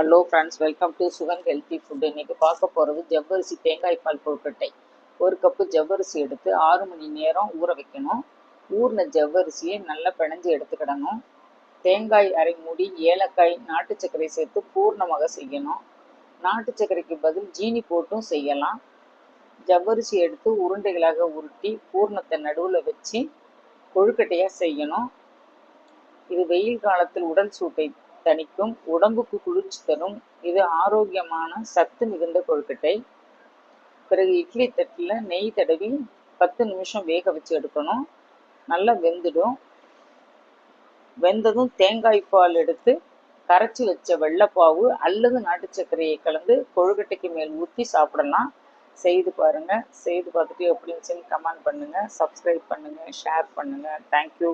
Hello friends welcome to Sugan healthy food இன்னைக்கு பார்க்க போகிறது ஜவ்வரிசி தேங்காய் பால் கொழுக்கட்டை. ஒரு கப்பு ஜவ்வரிசி எடுத்து ஆறு மணி நேரம் ஊற வைக்கணும். ஊறின ஜவ்வரிசியை நல்லா பிணைஞ்சு எடுத்துக்கிடணும். தேங்காய் அரை மூடி ஏலக்காய் நாட்டு சர்க்கரை சேர்த்து பூர்ணமாக செய்யணும். நாட்டு சர்க்கரைக்கு பதில் ஜீனி போட்டும் செய்யலாம். ஜவ்வரிசி எடுத்து உருண்டைகளாக உருட்டி பூர்ணத்தை நடுவில் வச்சு கொழுக்கட்டையாக செய்யணும். இது வெயில் காலத்தில் உடல் சூட்டை தணிக்கும் உடம்புக்கு குளிர்ச்சி தரும் இது ஆரோக்கியமான சத்து மிகுந்த கொழுக்கட்டை. பிறகு இட்லி தட்டில் நெய் தடவி பத்து நிமிஷம் வேக வச்சு எடுக்கணும். நல்லா வெந்துடும். வெந்ததும் தேங்காய் பால் எடுத்து கரைச்சி வச்ச வெள்ளைப்பாவு அல்லது நாட்டு சர்க்கரையை கலந்து கொழுக்கட்டைக்கு மேல் ஊற்றி சாப்பிடலாம். செய்து பாருங்கள் செய்து பார்த்துட்டு எப்படின்னு சொல்லி கமெண்ட் பண்ணுங்கள் சப்ஸ்கிரைப் பண்ணுங்கள் ஷேர் பண்ணுங்கள் தேங்க்யூ